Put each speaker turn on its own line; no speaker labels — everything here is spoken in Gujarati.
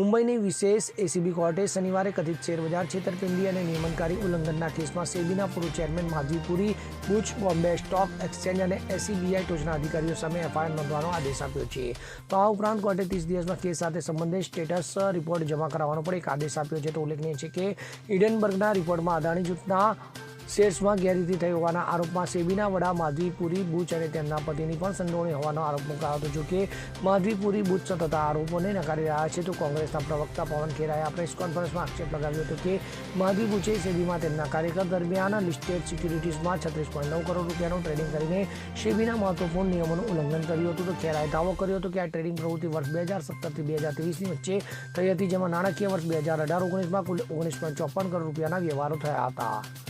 મુંબઈની વિશેષ એસીબી કોર્ટે શનિવારે કથિત શેરબજાર છેતરપિંડી અને નિયમનકારી ઉલ્લંઘનના કેસમાં સેબીના પૂર્વ chairman Madhabi Puri Buch, Bombay stock exchange અને એસીબીઆઈ ટોચના અધિકારીઓ સામે એફઆઈઆર નોંધવાનો આદેશ આપ્યો છે. તો આ ઉપરાંત કોર્ટે ત્રીસ દિવસમાં કેસ સાથે સંબંધિત સ્ટેટસ રિપોર્ટ જમા કરાવવાનો પણ એક આદેશ આપ્યો છે. તો ઉલ્લેખનીય છે કે ઇડનબર્ગના રિપોર્ટમાં અદાણી જૂથના શેર્સમાં ગેરરીતિ થઈ હોવાના આરોપમાં સેબીના વડા માધવીપુરી બુચ અને તેમના પતિની પણ સંડોવણી હોવાનો આરોપ મુકાયો હતો. જોકે માધવીપુરી બુચ થતા આરોપોને નકારી રહ્યા છે, તો કોંગ્રેસના પ્રવક્તા પવન ખેરાએ આ પ્રેસ કોન્ફરન્સમાં આક્ષેપ લગાવ્યો હતો કે માધવીપુચે સેબીમાં તેમના કાર્યકર દરમિયાન લિસ્ટેડ સિક્યુરિટીઝમાં છત્રીસ પોઈન્ટ નવ કરોડ રૂપિયાનું ટ્રેડિંગ કરીને સેબીના મહત્વપૂર્ણ નિયમોનું ઉલ્લંઘન કર્યું હતું. તો ખેરાએ દાવો કર્યો હતો કે આ ટ્રેડિંગ પ્રવૃત્તિ વર્ષ બે હજાર સત્તરથી બે હજાર ત્રેવીસની વચ્ચે થઈ હતી, જેમાં નાણાકીય વર્ષ બે હજાર અઢાર ઓગણીસમાં કુલ ઓગણીસ પોઈન્ટ ચોપન કરોડ રૂપિયાના વ્યવહારો થયા હતા.